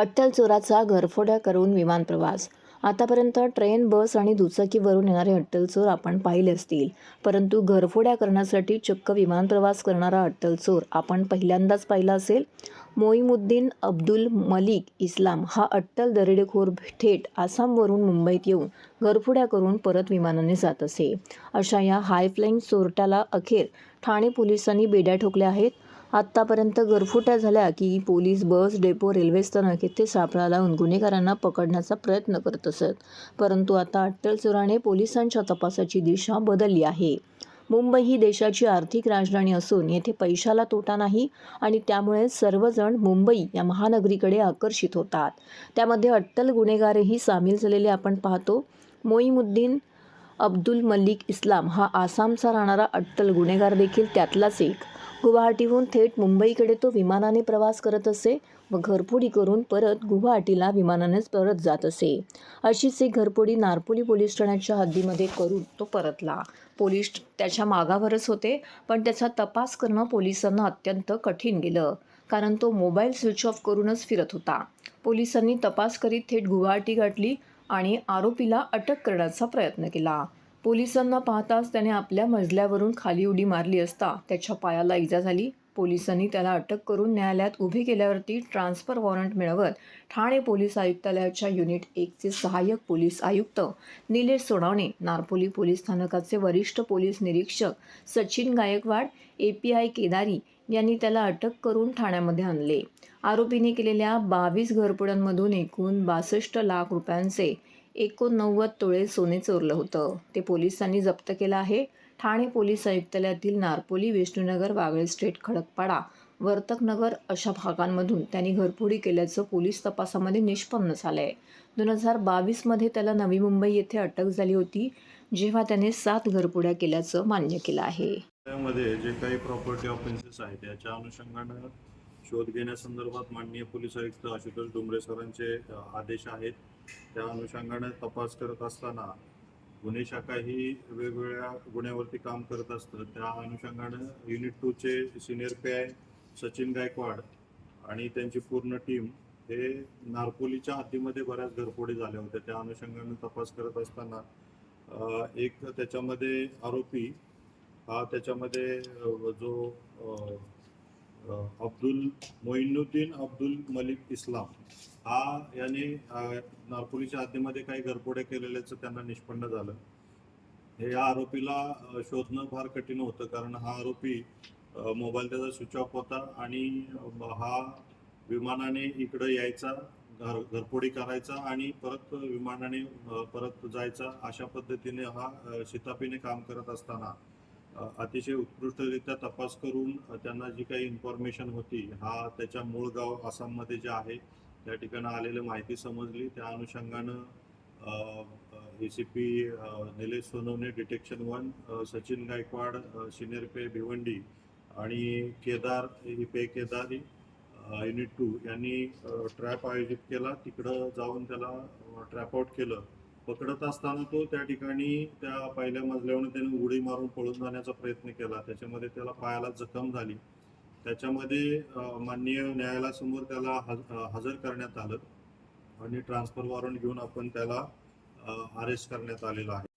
अट्टल चोराचा घरफोड्या करून विमान प्रवास. आतापर्यंत ट्रेन बस आणि दुचाकीवरून येणारे अट्टल चोर आपण पाहिले असतील. परंतु घरफोड्या करण्यासाठी चक्क विमान प्रवास करणारा अट्टल चोर आपण पहिल्यांदाच पाहिला असेल? मोईमुद्दीन अब्दुल मलिक इस्लाम हा अट्टल दरोडेखोर थेट आसामवरून मुंबईत येऊन घरफोड्या करून परत विमानाने जात असे. अशा या हाय फ्लाईंग चोरट्याला अखेर ठाणे पोलिसांनी बेड्या ठोकल्या आहेत. आत्तापर्यंत गरफुट्या झाल्या की पोलीस बस डेपो रेल्वे स्थानक येथे सापळा लावून गुन्हेगारांना पकडण्याचा प्रयत्न करत असत. परंतु आता अट्टल चोराने पोलिसांच्या तपासाची दिशा बदलली आहे. मुंबई ही देशाची आर्थिक राजधानी असून येथे पैशाला तोटा नाही आणि त्यामुळे सर्वजण मुंबई या महानगरीकडे आकर्षित होतात. त्यामध्ये अट्टल गुन्हेगारही सामील झालेले आपण पाहतो. मोईमुद्दीन अब्दुल मलिक इस्लाम हा आसामचा राहणारा अट्टल गुन्हेगार देखील त्यातलाच एक. गुवाहाटीहून थेट मुंबईकडे तो विमानाने प्रवास करत असे व घरफोडी करून परत गुवाहाटीला विमानानेच परत जात असे. अशीच एक घरफोडी नारपोली पोलीस ठाण्याच्या हद्दीमध्ये करून तो परतला. पोलीस त्याच्या मागावरच होते पण त्याचा तपास करणं पोलिसांना अत्यंत कठीण गेलं कारण तो मोबाईल स्विच ऑफ करूनच फिरत होता. पोलिसांनी तपास करीत थेट गुवाहाटी गाठली आणि आरोपीला अटक करण्याचा प्रयत्न केला. पोलिसांना पाहताच त्याने आपल्या मजल्यावरून खाली उडी मारली असता त्याच्या पायाला इजा झाली. पोलिसांनी त्याला अटक करून न्यायालयात उभी केल्यावरती ट्रान्सफर वॉरंट मिळवत ठाणे पोलीस आयुक्तालयाच्या युनिट एकचे सहाय्यक पोलीस आयुक्त निलेश सोनावणे नारपोली पोलीस स्थानकाचे वरिष्ठ पोलीस निरीक्षक Sachin Gaikwad A P I Kedari यांनी त्याला अटक करून ठाण्यामध्ये आणले. आरोपीने केलेल्या बावीस घरपुड्यांमधून एकूण बासष्ट लाख रुपयांचे एकोणनव्वद तोळे सोने चोरलं होतं. ते पोलिसांनी जप्त केलं आहे. ठाणे पोलीस आयुक्तालयातील नारपोली विष्णुनगर वागळे स्ट्रीट खडकपाडा वर्तकनगर अशा भागांमधून त्यांनी घरफोडी केल्याचं पोलीस तपासामध्ये निष्पन्न झालं आहे दोन हजार बावीसमध्ये त्याला नवी मुंबई येथे अटक झाली होती जेव्हा त्याने सात घरपुड्या केल्याचं मान्य केलं आहे. त्यामध्ये जे काही प्रॉपर्टी ऑफेन्सेस आहेत त्याच्या अनुषंगानं शोध घेण्यासंदर्भात माननीय पोलीस आयुक्त आशुतोष डोंगरे सरांचे आदेश आहेत. त्या अनुषंगाने तपास करत असताना गुन्हे शाखा ही वेगवेगळ्या गुन्ह्यावरती काम करत असतं. त्या अनुषंगानं unit टूचे senior P I Sachin Gaikwad आणि त्यांची पूर्ण टीम हे नारपोलीच्या हद्दीमध्ये बऱ्याच घरफोडी झाल्या होत्या त्या अनुषंगानं तपास करत असताना एक त्याच्यामध्ये आरोपी हा त्याच्यामध्ये जो अब्दुल मोइनुद्दीन अब्दुल मलिक इस्लाम हा याने नागपुरीच्या हद्दीमध्ये काही घरपोडे केलेल्याचं त्यांना निष्पन्न झालं. हे या आरोपीला शोधणं फार कठीण होतं कारण हा आरोपी मोबाईल त्याचा स्विच ऑफ होता आणि हा विमानाने इकडं यायचा घर घरफोडी करायचा आणि परत विमानाने परत जायचा अशा पद्धतीने हा शितापीने काम करत असताना अतिशय उत्कृष्टरित्या तपास करून त्यांना जी काही इन्फॉर्मेशन होती हा त्याच्या मूळ गाव आसाममध्ये जे आहे त्या ठिकाणी आलेली माहिती समजली. त्या अनुषंगानं A C P Nilesh Sonawane detection one Sachin Gaikwad senior पे भिवंडी आणि केदार पे केदारी युनिट टू यांनी ट्रॅप आयोजित केला. तिकडं जाऊन त्याला ट्रॅप आउट केलं. पकडत असताना तो त्या ठिकाणी त्या पहिल्या मजल्यावरून त्याने उडी मारून पळून जाण्याचा प्रयत्न केला. त्याच्यामध्ये त्याला पायाला जखम झाली. त्याच्यामध्ये माननीय न्यायालयासमोर त्याला हज- हजर करण्यात आलं आणि ट्रान्सफर वॉरंट घेऊन आपण त्याला अरेस्ट करण्यात आलेला आहे.